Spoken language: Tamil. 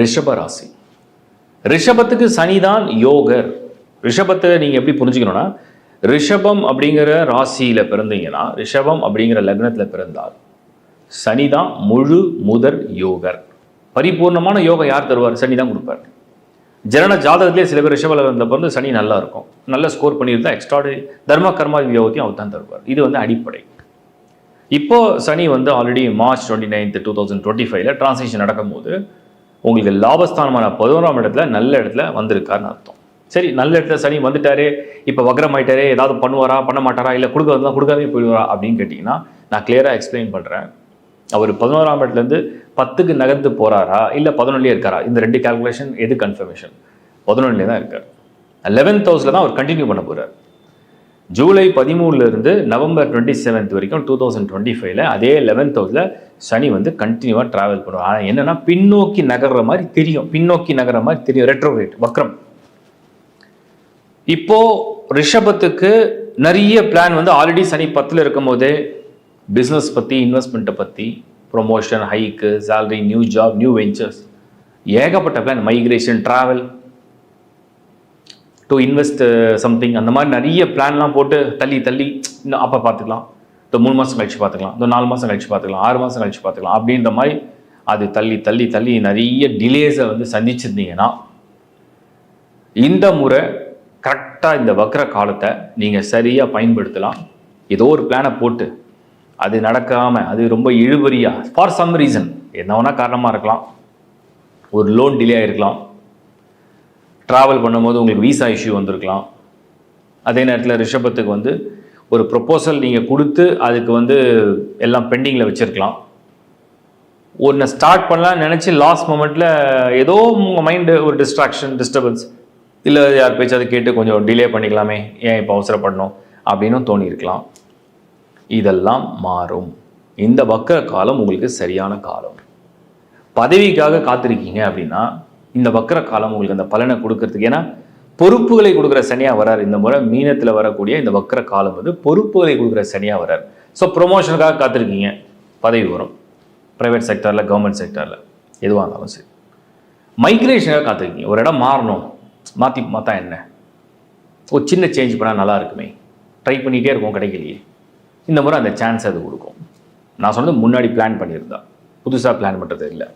ரிஷப ராசி ரிஷபத்துக்கு சனி தான் யோகர். ரிஷபத்தை நீங்கள் எப்படி புரிஞ்சுக்கணும்னா ரிஷபம் அப்படிங்கிற ராசியில் பிறந்தீங்கன்னா ரிஷபம் அப்படிங்கிற லக்னத்தில் பிறந்தால் சனி தான் முழு முதற் யோகர். பரிபூர்ணமான யோகம் யார் தருவார்? சனி தான் கொடுப்பார். ஜனன ஜாதகத்திலே சில பேர் ரிஷப லக்னத்தில் பிறந்து சனி நல்லா இருக்கும். நல்ல ஸ்கோர் பண்ணியிருந்தா எக்ஸ்ட்ராடு தர்ம கர்மா யோகத்தையும் அவர் தான் தருவார். இது வந்து அடிப்படை. இப்போது சனி வந்து already March twenty ninth two thousand twenty ஃபைவ்ல டிரான்சேக்ஷன் நடக்கும்போது உங்களுக்கு லாபஸ்தானமான பதினோராம் இடத்துல நல்ல இடத்துல வந்திருக்காருன்னு அர்த்தம். சரி நல்ல இடத்துல சனி வந்துட்டாரு இப்போ வக்ரம் ஆயிட்டாரே ஏதாவது பண்ணுவாரா பண்ண மாட்டாரா இல்லை கொடுக்க வந்தால் கொடுக்காமே போயிடுவாரா அப்படின்னு கேட்டிங்கன்னா நான் கிளியராக எக்ஸ்பிளைன் பண்ணுறேன் அவர் பதினோராம் இடத்துலேருந்து பத்துக்கு நகர்ந்து போகிறாரா இல்லை பதினொன்றுலேயே இருக்காரா? இந்த ரெண்டு கால்குலேஷன் எது கன்ஃபர்மேஷன் பதினொன்றுலேயே தான் இருக்கார். லெவன்த் ஹவுஸில் தான் அவர் கண்டினியூ பண்ண போகிறார் ஜூலை பதிமூணுல இருந்து நவம்பர் டுவெண்ட்டி செவன்த் வரைக்கும் டூ தௌசண்ட் டுவெண்ட்டி ஃபைவ்ல அதே லெவன்த் ஹவுஸில் சனி வந்து கண்டினியூவாக ட்ராவல் பண்ணுவோம் ஆனால் என்னன்னா பின்னோக்கி நகர்ற மாதிரி தெரியும். பின்னோக்கி நகர்ற மாதிரி தெரியும். ரெட்ரோவேட் வக்ரம். இப்போ ரிஷபத்துக்கு நிறைய பிளான் வந்து ஆல்ரெடி சனி பத்தில் இருக்கும் போதே பிஸ்னஸ் பற்றி இன்வெஸ்ட்மெண்ட்டை பற்றி promotion haiku salary new job new ventures ஏகப்பட்ட plan migration travel to invest something அந்த மாதிரி நிறைய பிளான்லாம் போட்டு தள்ளி தள்ளி இன்னும் அப்போ பார்த்துக்கலாம். இந்த மூணு மாதம் கழிச்சு பார்த்துக்கலாம். இந்த நாலு மாதம் கழிச்சு பார்த்துக்கலாம். ஆறு மாதம் கழிச்சு பார்த்துக்கலாம். அப்படின்ற மாதிரி அது தள்ளி தள்ளி தள்ளி நிறைய டிலேஸை வந்து சந்திச்சிருந்தீங்கன்னா இந்த முறை கரெக்டாக இந்த வக்ர காலத்தை நீங்கள் சரியாக பயன்படுத்தலாம். ஏதோ ஒரு பிளானை போட்டு. அது நடக்காமல் அது ரொம்ப இழுபறியாக ஃபார் சம் ரீசன் என்ன வேணால் காரணமாக இருக்கலாம். ஒரு லோன் டிலே ஆகிருக்கலாம் ட்ராவல் பண்ணும்போது உங்களுக்கு விசா இஷ்யூ வந்திருக்கலாம். அதே நேரத்தில் ரிஷபத்துக்கு வந்து ஒரு ப்ரொப்போசல் நீங்கள் கொடுத்து அதுக்கு வந்து எல்லாம் பெண்டிங்கில் வச்சுருக்கலாம். ஒன்று ஸ்டார்ட் பண்ணலாம்னு நினச்சி லாஸ்ட் மொமெண்ட்டில் ஏதோ உங்கள் மைண்டு ஒரு டிஸ்ட்ராக்ஷன் டிஸ்டர்பன்ஸ் இல்லை யார் பேச்சாவது கேட்டு கொஞ்சம் டிலே பண்ணிக்கலாமே ஏன் இப்போ அவசரப்படணும் அப்படின்னும் தோணியிருக்கலாம். இதெல்லாம் மாறும். இந்த வக்கர காலம் உங்களுக்கு சரியான காலம். பதவிக்காக காத்திருக்கீங்க அப்படின்னா இந்த வக்கர காலம் உங்களுக்கு அந்த பலனை கொடுக்கறதுக்கு. ஏன்னா பொறுப்புகளை கொடுக்குற சனியாக வரார். இந்த முறை மீனத்தில் வரக்கூடிய இந்த வக்கர காலம் வந்து பொறுப்புகளை கொடுக்குற சனியாக வரார். ஸோ ப்ரொமோஷனுக்காக காத்திருக்கீங்க. பதவி வரும். ப்ரைவேட் செக்டரில் கவர்மெண்ட் செக்டரில் எதுவாக இருந்தாலும் சரி. மைக்ரேஷனுக்காக காத்திருக்கீங்க. ஒரு இடம் மாறணும். மாற்றி மாற்றா என்ன? ஒரு சின்ன சேஞ்ச் பண்ணால் நல்லா இருக்குமே. ட்ரை பண்ணிகிட்டே இருக்கும் கிடைக்கலையே. இந்த முறை அந்த சான்ஸ் அது கொடுக்கும். நான் சொன்னது முன்னாடி பிளான் பண்ணியிருந்தா. புதுசாக பிளான் பண்ணுறது இல்லை.